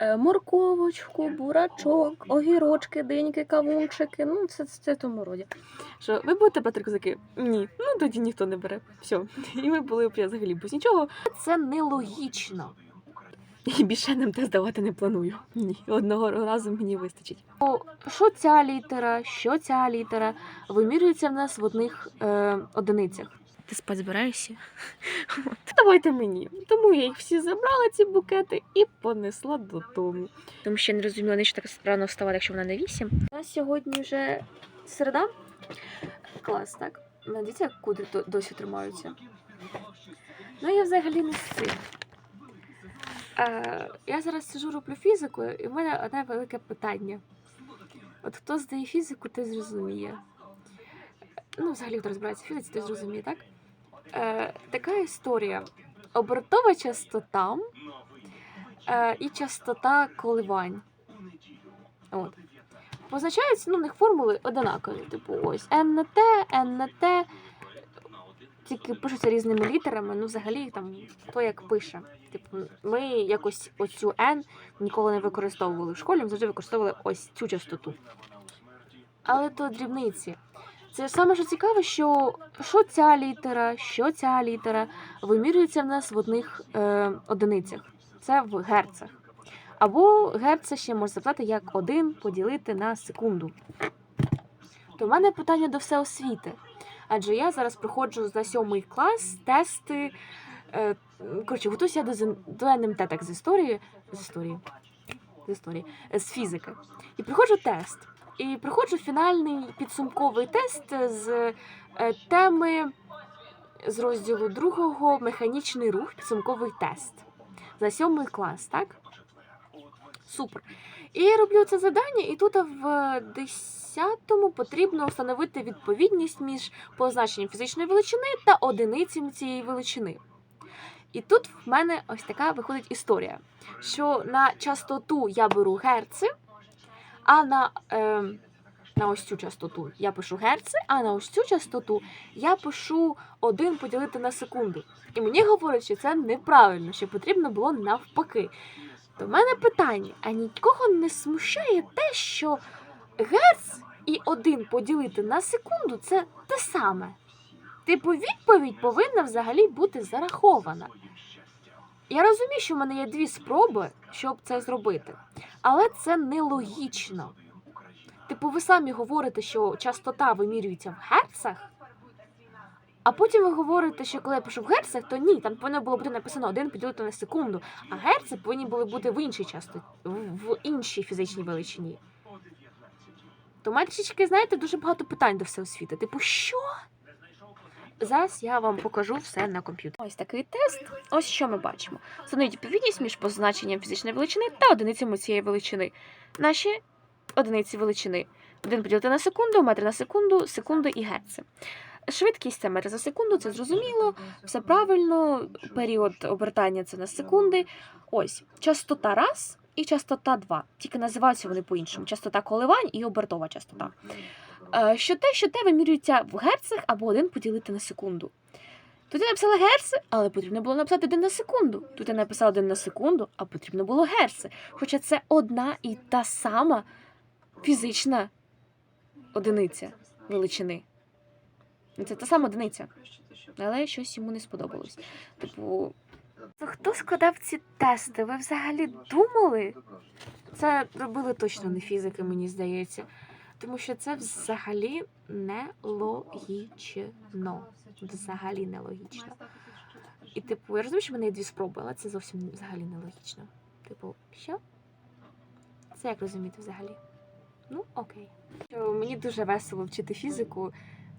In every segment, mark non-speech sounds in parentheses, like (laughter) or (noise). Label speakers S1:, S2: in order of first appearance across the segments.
S1: е, морковочку, бурачок, огірочки, деньки, кавунчики. Ну, це, це в тому роді. Що ви будете брати козаки? Ні. Ну тоді ніхто не бере. Все. І ми були взагалі без нічого. Це нелогічно. І більше нам те здавати не планую. Ні, одного разу мені вистачить. О, що ця літера, що ця літера вимірюється в нас в одних е, одиницях. Ти спать збираєшся? (laughs) От. Давайте мені. Тому я їх всі забрала, ці букети, і понесла додому. Тому що я не розуміла, не так рано вставати, якщо вона не вісім. У нас сьогодні вже середа. Клас, так? Надіться, як куди досі тримаються. Ну, я взагалі не з цим. Е, я зараз сижу, роблю фізику, і в мене одне велике питання. От хто здає фізику, той зрозуміє. Ну, взагалі, хто розбирається в фізиці, той зрозуміє, так? Е, така історія. Обертова частота е, і частота коливань. От. Позначаються, ну, в них формули одинакові. Типу, ось N на T, N на T. Тільки пишуться різними літерами, ну взагалі там хто як пише. Типу, ми якось оцю N ніколи не використовували в школі, ми завжди використовували ось цю частоту. Але то дрібниці. Це саме що цікаве, що, що ця літера, що ця літера вимірюється в нас в одних е, одиницях. Це в герцах. Або герця ще можна запитати як один поділити на секунду. То в мене питання до всеосвіти. Адже я зараз проходжу за сьомий клас тести. Е, коротше, готуюся до, до НМТ так з історії. З історії. З історії, з фізики. І проходжу тест. І проходжу фінальний підсумковий тест з е, теми з розділу другого механічний рух, підсумковий тест. За сьомий клас, так? Супер. І я роблю це завдання, і тут в 10-му потрібно встановити відповідність між позначенням фізичної величини та одиницями цієї величини. І тут в мене ось така виходить історія, що на частоту я беру герци, а на, е, на ось цю частоту я пишу герци, а на ось цю частоту я пишу 1 поділити на секунду. І мені говорять, що це неправильно, що потрібно було навпаки. То в мене питання: а нікого не смущає те, що герц і 1 поділити на секунду це те саме. Типу, відповідь повинна взагалі бути зарахована. Я розумію, що в мене є дві спроби, щоб це зробити, але це нелогічно. Типу, ви самі говорите, що частота вимірюється в герцах, а потім ви говорите, що коли я пишу в герцах, то ні, там повинно було бути написано 1 поділити на секунду, а герци повинні були бути в іншій частоті, в, іншій фізичній величині. То мене трішечки, знаєте, дуже багато питань до всеосвіти. Типу, що? Зараз я вам покажу все на комп'ютері. Ось такий тест. Ось що ми бачимо. Встановіть відповідність між позначенням фізичної величини та одиницями цієї величини. Наші одиниці величини. Один поділити на секунду, метр на секунду, секунду і герци. Швидкість це метр за секунду, це зрозуміло, все правильно. Період обертання це на секунди. Ось частота раз і частота два. Тільки називаються вони по-іншому: частота коливань і обертова частота. Е, Що те, що те вимірюється в герцах або один поділити на секунду. Тут я написала герци, але потрібно було написати один на секунду. Тут я написала один на секунду, а потрібно було герци. Хоча це одна і та сама фізична одиниця величини. Це та сама одиниця. Але щось йому не сподобалось. Типу, хто складав ці тести? Ви взагалі думали? Це робили точно не фізики, мені здається. Тому що це взагалі нелогічно. Взагалі нелогічно. І, типу, я розумію, що в мене є дві спроби, але це зовсім взагалі нелогічно. Типу, що? Це як розуміти взагалі? Ну, окей. Що Мені дуже весело вчити фізику.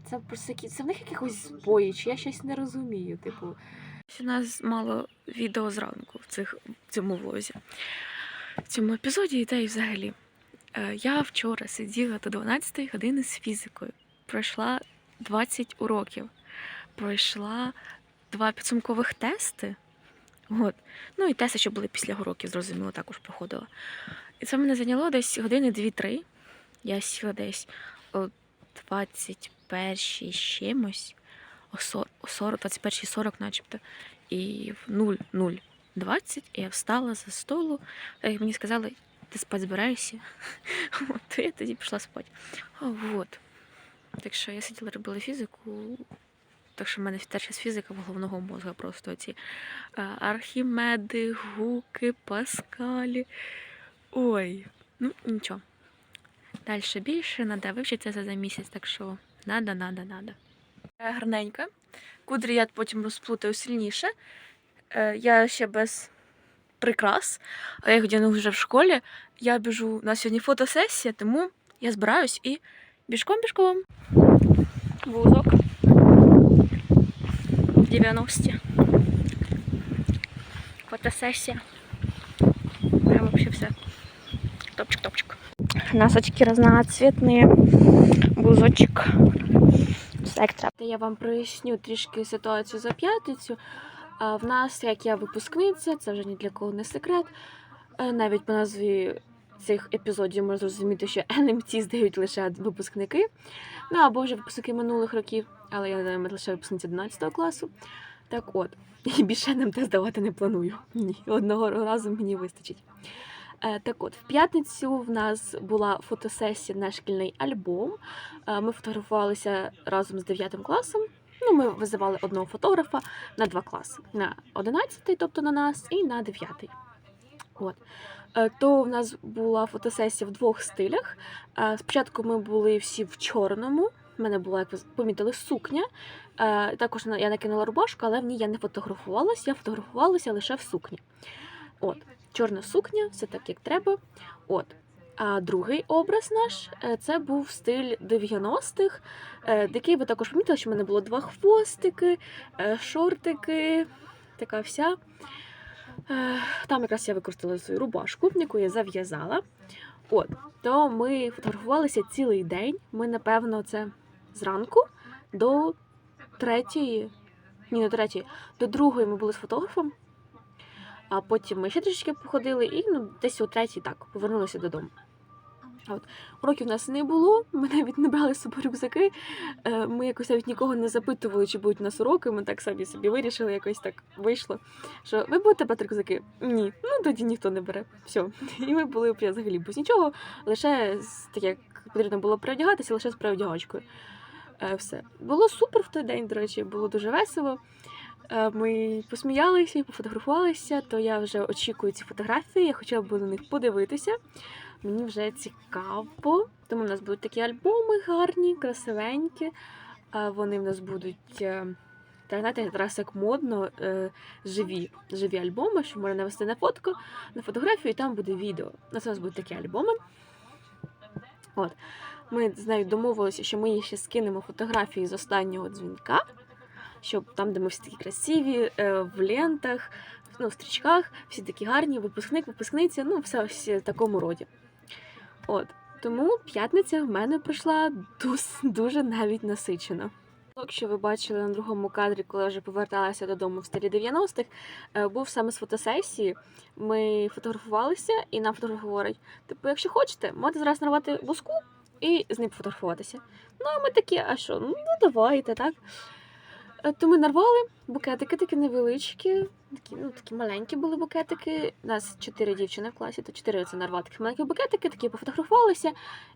S1: Це просто це в них якихось збої, чи я щось не розумію. Типу, у нас мало відео зранку в цих в цьому влозі, в цьому епізоді, та й взагалі. Е, Я вчора сиділа до 12 години з фізикою. Пройшла 20 уроків, пройшла два підсумкових тести. От. Ну і тести, що були після уроків, зрозуміло, також проходила. І це мене зайняло десь години 2-3. Я сіла десь о 21 з чимось, о 40, 21 40 начебто, і в 0, 0 20, і я встала за столу. Так як мені сказали, ти спать збираєшся. (laughs) От, то я тоді пішла спати. А, Вот. Так що я сиділа, робила фізику. Так що в мене теж з фізика головного мозга просто ці архімеди, гуки, паскалі. Ой, ну нічого. Далі більше треба вивчити це за місяць, так що надо, надо, надо. Е, Гарненька. Кудрі я потім розплутаю сильніше. Е, Я ще без прикрас, а я їх вже в школі. Я біжу на сьогодні фотосесія, тому я збираюсь і бішком-бішком. Вузок. 90. Фотосесія. Прям вообще все. Топчик-топчик. Носочки разноцветные. Бузочек. Сектора. Я вам проясню трішки ситуацію за п'ятницю. В нас, як я випускниця, це вже ні для кого не секрет. Е, Навіть по назві цих епізодів можна зрозуміти, що (laughs) НМТ здають лише випускники. Ну або вже випускники минулих років, але я не лише випускниця 11 класу. Так от, (laughs) і більше НМТ здавати не планую. Ні, одного разу мені вистачить. Е, Так от, в п'ятницю в нас була фотосесія на шкільний альбом. Е, Ми фотографувалися разом з 9 класом. Ну, ми визивали одного фотографа на два класи: на 11, тобто на нас, і на 9. От. Е, То в нас була фотосесія в двох стилях. Е, Спочатку ми були всі в чорному. У мене була, як ви помітили, сукня. Е, Також я накинула рубашку, але в ній я не фотографувалася, я фотографувалася лише в сукні. От, чорна сукня, все так, як треба. От. А другий образ наш е, це був стиль 90-х, е, який ви також помітили, що в мене було два хвостики, е, шортики, така вся. Е, Там якраз я використала свою рубашку, яку я зав'язала. От, то ми фотографувалися цілий день. Ми, напевно, це зранку до третьої, ні, не третьої, до другої ми були з фотографом. А потім ми ще трішки походили і ну, десь о третій так повернулися додому. От. Уроків в нас не було, ми навіть не брали з собою рюкзаки. Е, Ми якось навіть нікого не запитували, чи будуть у нас уроки. Ми так самі собі вирішили, якось так вийшло. Що ви будете брати рюкзаки? Ні, ну тоді ніхто не бере. Все. (laughs) І ми були взагалі без нічого, лише так як потрібно було переодягатися, лише з переодягачкою. Е, Все. Було супер в той день, до речі, було дуже весело. Е, Ми посміялися і пофотографувалися, то я вже очікую ці фотографії, я хотіла б на них подивитися. Мені вже цікаво, тому в нас будуть такі альбоми гарні, красивенькі. А Вони в нас будуть, е, так знаєте, зараз як модно, е, живі, живі альбоми, що можна навести на фотку, на фотографію, і там буде відео. У нас у нас будуть такі альбоми. От. Ми з нею домовилися, що ми їй ще скинемо фотографії з останнього дзвінка, щоб там, де ми всі такі красиві, е, в лентах, ну, в стрічках, всі такі гарні, випускник, випускниця, ну, все в такому роді. От. Тому п'ятниця в мене пройшла дуже, навіть насичено. Якщо ви бачили на другому кадрі, коли я вже поверталася додому в стилі 90-х, е, був саме з фотосесії. Ми фотографувалися, і нам фотограф говорить: типу, якщо хочете, можете зараз нарвати вузку і з ним фотографуватися. Ну, а ми такі, а що? Ну, давайте, так. Е, То ми нарвали букетики такі невеличкі, такі, ну, такі маленькі були букетики. У нас чотири дівчини в класі, то чотири це нарвали такі маленькі букетики, такі пофотографувалися.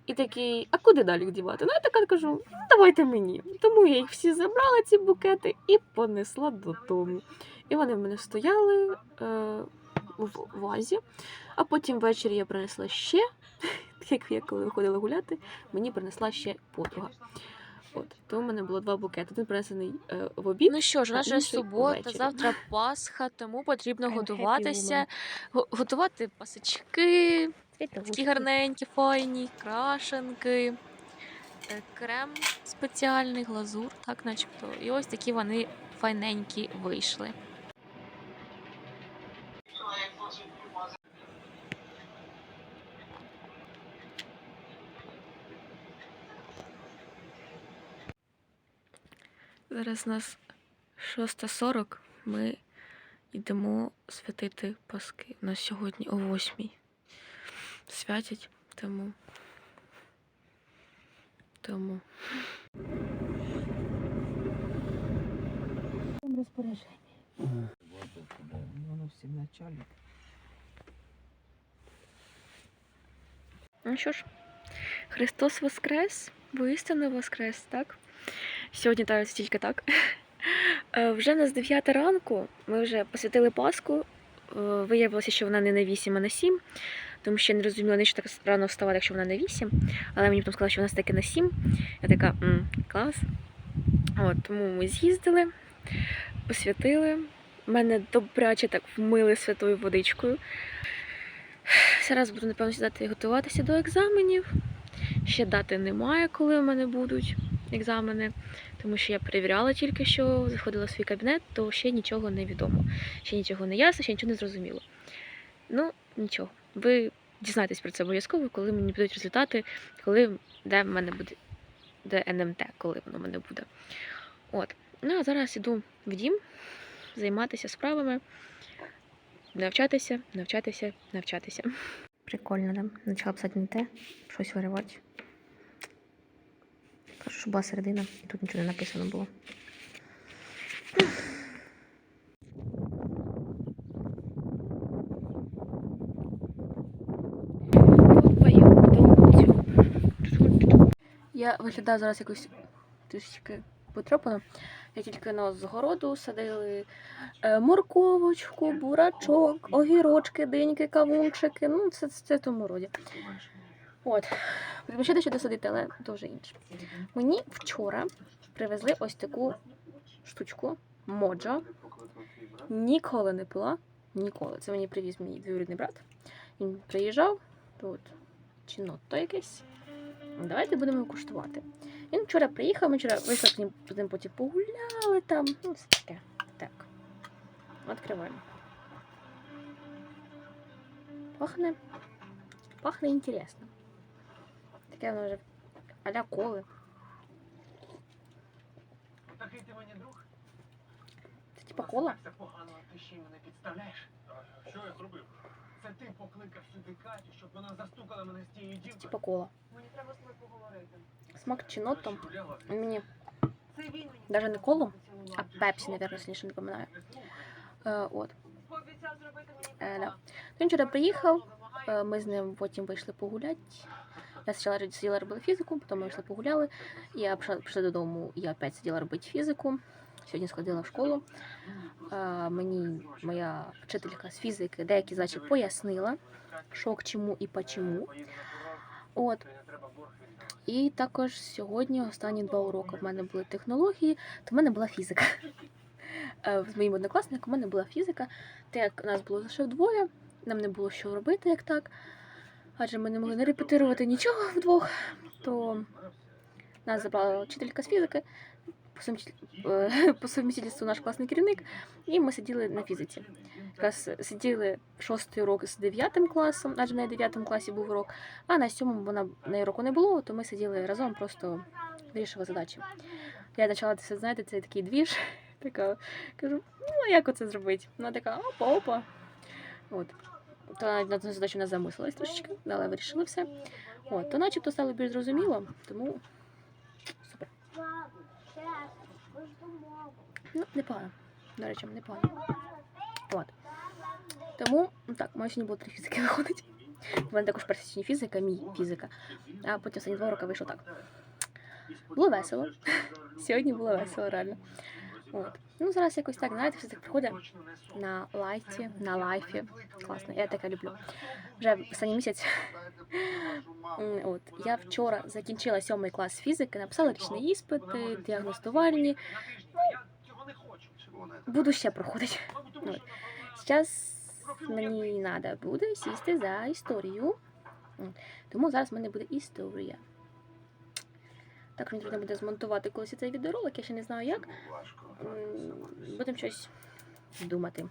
S1: І такі, а куди далі дівати? Ну, я така кажу, ну давайте мені. Тому я їх всі забрала, ці букети, і понесла додому. І вони в мене стояли е, в вазі, а потім ввечері я принесла ще, (laughs) так як я коли виходила гуляти, мені принесла ще подруга. От, то в мене було два букети. Один принесений е, в обід.
S2: Ну що ж, у нас
S3: а
S2: же субота,
S3: ввечері.
S2: завтра (laughs) Пасха, тому потрібно
S1: I'm
S2: готуватися, готувати пасочки, такі гарненькі, файні, крашенки, е, крем спеціальний, глазур, так начебто. І ось такі вони файненькі вийшли.
S1: Зараз у нас 6.40. Ми йдемо святити Паски. У нас сьогодні о 8. Святять, тому. Тому.
S3: розпорядження.
S4: Воно всі в началі.
S1: Ну що ж, Христос Воскрес, воістину Воскрес, так? Сьогодні тається тільки так. Е, Вже в нас 9 ранку, ми вже посвятили Пасху. Е, Виявилося, що вона не на 8, а на 7, тому що я не розуміла, навіщо так рано вставати, якщо вона на 8. Але мені потім сказали, що вона таки на 7. Я така, М, клас. От, тому ми з'їздили, посвятили. Мене добряче так вмили святою водичкою. Зараз буду, напевно, сідати і готуватися до екзаменів. Ще дати немає, коли у мене будуть екзамени, тому що я перевіряла тільки що, заходила в свій кабінет, то ще нічого не відомо. Ще нічого не ясно, ще нічого не зрозуміло. Ну, нічого. Ви дізнаєтесь про це обов'язково, коли мені будуть результати, коли де в мене буде де НМТ, коли воно в мене буде. От. Ну а зараз іду в дім займатися справами, навчатися, навчатися, навчатися. Прикольно, да? Почала писати не те, щось виривати. Що була середина, і тут нічого не написано було. Я виглядаю зараз якось трішечки потрапано. Я тільки на з городу садили е, морковочку, бурачок, огірочки, диньки, кавунчики. Ну, це, це в тому роді. От. Ще дещо досадити, але вже інше. Мені вчора привезли ось таку штучку моджо. Ніколи не пила. Ніколи. Це мені привіз мій двоюрідний брат. Він приїжджав тут чинотто якесь. Давайте будемо куштувати. Він вчора приїхав, ми вчора вийшли з ним, з ним потім погуляли там. Ну, все таке. Так. Відкриваємо. Пахне. Пахне інтересно. Таке вже а-ля коли.
S5: Такий ти мені друг?
S1: Це типа кола.
S5: Це погано, а ти ще мене підставляєш. Що я зробив? Це ти покликав сюди Катю, щоб вона застукала мене з тією дівкою.
S1: Типа кола.
S5: Мені треба з тобою поговорити.
S1: Смак
S5: ти.
S1: Він мені
S5: Це він мені
S1: Даже не колу, а пепсі, наверное, сильніше не пам'ятаю. Е, от.
S5: Пообіцяв зробити мені
S1: Е, да. Він вчора приїхав, е, ми з ним потім вийшли погуляти. Я спочатку сиділа робила фізику, потім ми вийшли погуляли. Я прийшла, прийшла додому, я опять сиділа робити фізику. Сьогодні сходила в школу. Е, мені моя вчителька з фізики деякі задачі пояснила, що к чому і по чому. От. І також сьогодні останні два уроки в мене були технології, то в мене була фізика. З моїм однокласником в мене була фізика. Так як нас було лише вдвоє, нам не було що робити як так. Адже ми не могли не репетирувати нічого вдвох, то нас забрала вчителька з фізики, по совміч- е, (laughs) совмістительству наш класний керівник, і ми сиділи на фізиці. Якраз сиділи шостий урок з дев'ятим класом, адже в дев'ятому класі був урок, а на сьомому вона на її уроку не було, то ми сиділи разом, просто вирішили задачі. Я почала це, знаєте, це такий двіж. (laughs) Така, кажу, ну як оце зробити? Вона така, опа, опа. От. То на цю задачу не замислилась трошечки, але вирішили все. От, то начебто стало більш зрозуміло, тому супер. Ну, непогано. До речі, непогано. От. Тому, так, маю сьогодні було три фізики (laughs) виходить. У мене також сьогодні фізика, мій фізика. А потім останні два роки вийшло так. Було весело. (laughs) Сьогодні було весело, реально. От. Ну, зараз якось так, знаєте, все так приходить на лайфі, на лайфі. Класно, я таке люблю. Вже останній місяць. От, я вчора закінчила сьомий клас фізики, написала річний іспити, діагностувальні.
S5: Хочу.
S1: Буду ще проходити. От. Зараз мені треба буде сісти за історію. Тому зараз в мене буде історія. Так, мені треба буде змонтувати колись цей відеоролик, я ще не знаю як. Будемо щось думати.